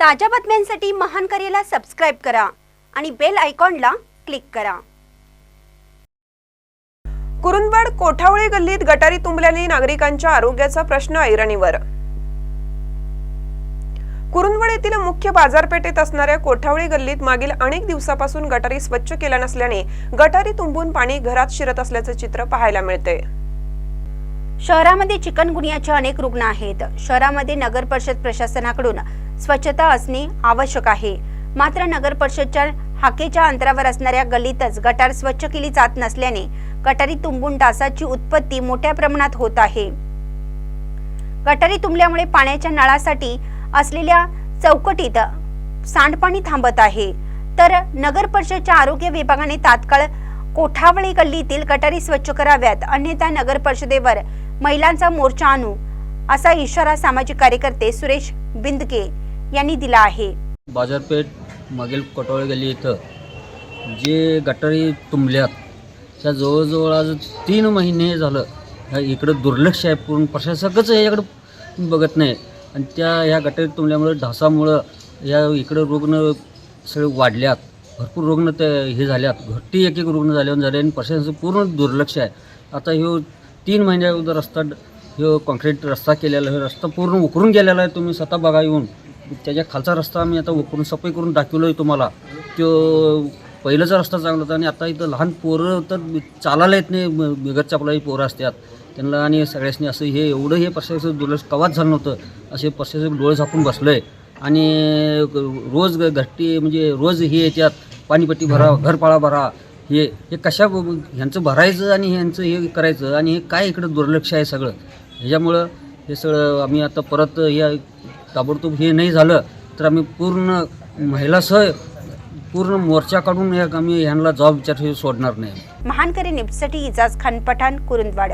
ताज्या बातम्यांसाठी महान करेला सबस्क्राईब करा आणि बेल आयकॉनला क्लिक करा. कुरुंदवाड कोठावळी गल्लीत गटारी तुंबल्याने नागरिकांच्या आरोग्याचा प्रश्न ऐरणीवर. कुरुंदवड येथील मुख्य बाजारपेठेत असणाऱ्या कोठावळी गल्लीत मागील अनेक दिवसापासून गटारी स्वच्छ केल्या नसल्याने गटारी तुंबून पाणी घरात शिरत असल्याचे चित्र पाहायला मिळते. शहरामध्ये चिकनगुनियाचे अनेक रुग्ण आहेत. शहरामध्ये नगर परिषद प्रशासनाकडून स्वच्छता असणे आवश्यक आहे. मात्र नगर परिषदच्या हाकेच्या अंतरावर असणाऱ्या गल्लीतच गटार स्वच्छ केली जात नसल्याने गटारी तुंबून डासाची उत्पत्ती मोठ्या प्रमाणात होत आहे. गटारी तुंबल्यामुळे पाण्याच्या नळासाठी असलेल्या चौकटीत सांडपाणी थांबत आहे. तर नगर परिषदच्या आरोग्य विभागाने तात्काळ कोठावळी गल्लीतील गटारी स्वच्छ कराव्यात. अन्यथा नगर परिषदेवर महिलांचा मोर्चा आणू असा इशारा सामाजिक कार्यकर्ते सुरेश बिंदके यांनी दिला आहे. बाजारपेठ मागील कटोळे गली इथं जे गटारी तुंबल्यात त्या जवळजवळ आज तीन महिने झालं. ह्या इकडं दुर्लक्ष आहे पूर्ण. प्रशासकच याच्याकडं बघत नाही. आणि त्या ह्या गटारी तुंबल्यामुळं ढासामुळं या इकडं रुग्ण सगळे वाढल्यात. भरपूर रुग्ण ते हे झाल्यात. घट्टी एक एक रुग्ण झाल्यावर झाले आणि प्रशासनाचं पूर्ण दुर्लक्ष आहे. आता ह्यो तीन महिन्या अगोदर रस्ता ह्यो कॉन्क्रीट रस्ता केलेला आहे. रस्ता पूर्ण उकरून गेलेला आहे. तुम्ही स्वतः बघा येऊन. त्याच्या खालचा रस्ता आम्ही आता उकरून सफाई करून दाखवलो आहे तुम्हाला. तो पहिलंचा रस्ता चांगला होता आणि आता इथं लहान पोरं तर चालायला येत नाही. बिगर चपलाही पोरं असतात. त्यांना आणि सगळ्यांनी असं हे एवढं हे प्रशासक दुर्लक्ष कवाच झालं नव्हतं. असे प्रशासक डोळे झाकून बसलं आहे आणि रोज ग- घट्टी म्हणजे रोज हे येतात पाणीपट्टी भरा घरपाळा भरा. हे हे कशा ह्यांचं भरायचं आणि ह्यांचं हे करायचं आणि हे काय इकडं दुर्लक्ष आहे सगळं? ह्याच्यामुळं हे सगळं आम्ही आता परत या ताबडतोब हे नाही झालं तर आम्ही पूर्ण महिलासह पूर्ण मोर्चा काढून आम्ही ह्यांना जॉब विचार सोडणार नाही. महानकरी निपसाठी इजाज खान पठाण कुरुंदवाड.